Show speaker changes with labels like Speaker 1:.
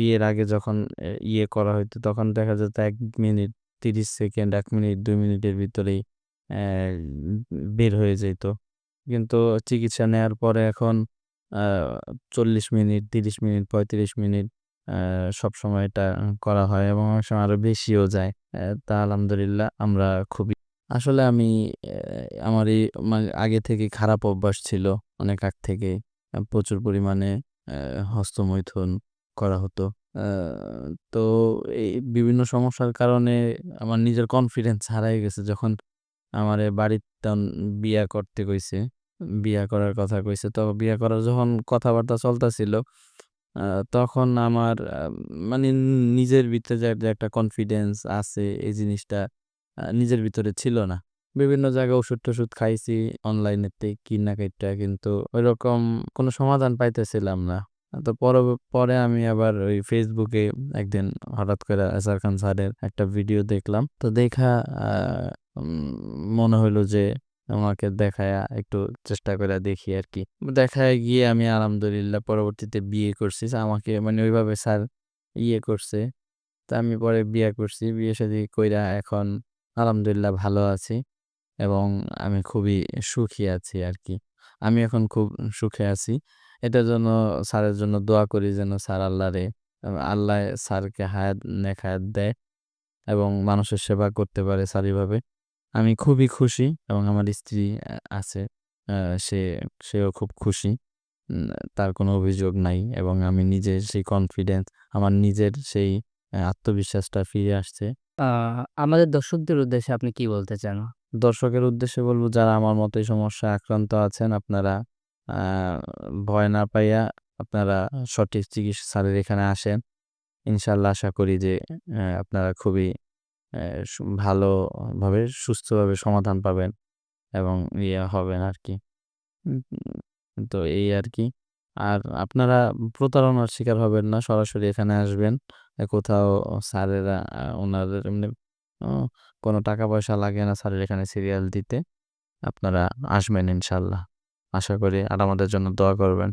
Speaker 1: বিয়ের আগে যখন ইয়ে করা হইতো তখন দেখা যেত এক মিনিট ৩০ সেকেন্ড এক মিনিট দুই মিনিটের ভিতরেই বের হয়ে যেত কিন্তু চিকিৎসা নেওয়ার পরে এখন ৪০ মিনিট, ৩০ মিনিট, ৩৫ মিনিট আ সবসময় এটা করা হয় এবং অনেক সময় আরও বেশিও যায়। তা আলহামদুলিল্লাহ আমরা খুবই আসলে আমি আমার এই মানে আগে থেকেই খারাপ অভ্যাস ছিল। অনেক আগ থেকে প্রচুর পরিমাণে হস্তমৈথুন করা হতো। তো এই বিভিন্ন সমস্যার কারণে আমার নিজের কনফিডেন্স হারায় গেছে যখন আমারে বাড়িতে বিয়া করতে কইছে। বিয়া করার কথা কইছে। তো বিয়া করার যখন কথাবার্তা চলতেছিল তখন আমার মানে নিজের ভিতরে যে একটা কনফিডেন্স আছে এই জিনিসটা নিজের ভিতরে ছিল না। বিভিন্ন জায়গায় ওষুধ-টষুধ খাইছি অনলাইনেতে কিনা কাইট্টা কিন্তু ঐরকম কোনো সমাধান পাইতেছিলাম না। তো পর, পরে আমি আবার ওই এ একদিন হঠাৎ করে এজার খান স্যারের একটা ভিডিও দেখলাম। তো দেখা মনে হইল যে আমাকে দেখায়া একটু চেষ্টা করে দেখি আর কি দেখায় গিয়ে আমি আলহামদুলিল্লাহ পরবর্তীতে বিয়ে করছি। আমাকে মানে ওইভাবে স্যার ইয়ে করছে। তা আমি পরে বিয়ে করছি। বিয়ে-শাদী কইরা এখন আলহামদুলিল্লাহ ভালো আছি এবং আমি খুবই সুখী আছি আর কি আমি এখন খুব সুখে আছি। এটার জন্য স্যারের জন্য দোয়া করি যেন স্যার আল্লাহরে আল্লাহ স্যারকে হায়াত নেক হায়াত দেয় এবং মানুষের সেবা করতে পারে স্যার এভাবে। আমি খুবই খুশি এবং আমার স্ত্রী আছে। সে সেও খুব খুশি। তার কোনো অভিযোগ নাই এবং আমি নিজে সেই কনফিডেন্স আমার নিজের সেই আত্মবিশ্বাসটা ফিরে আসছে।
Speaker 2: আমাদের দর্শকদের উদ্দেশ্যে আপনি কি বলতে চান?
Speaker 1: দর্শকের উদ্দেশ্যে বলব যারা আমার মতো এই সমস্যায় আক্রান্ত আছেন আপনারা ভয় না পাইয়া আপনারা সঠিক চিকিৎসা স্যারের এখানে আসেন। ইনশাল্লাহ আশা করি যে আপনারা খুবই ভালোভাবে সুস্থভাবে সমাধান পাবেন এবং ইয়ে হবেন আর কি তো এই আর কি আর আপনারা প্রতারণার শিকার হবেন না। সরাসরি এখানে আসবেন। কোথাও স্যারেরা ওনাদের এমনি কোনো টাকা-পয়সা লাগে না স্যারের এখানে সিরিয়াল দিতে। আপনারা আসবেন ইনশাআল্লাহ। আশা করি আর আমাদের জন্য দোয়া করবেন।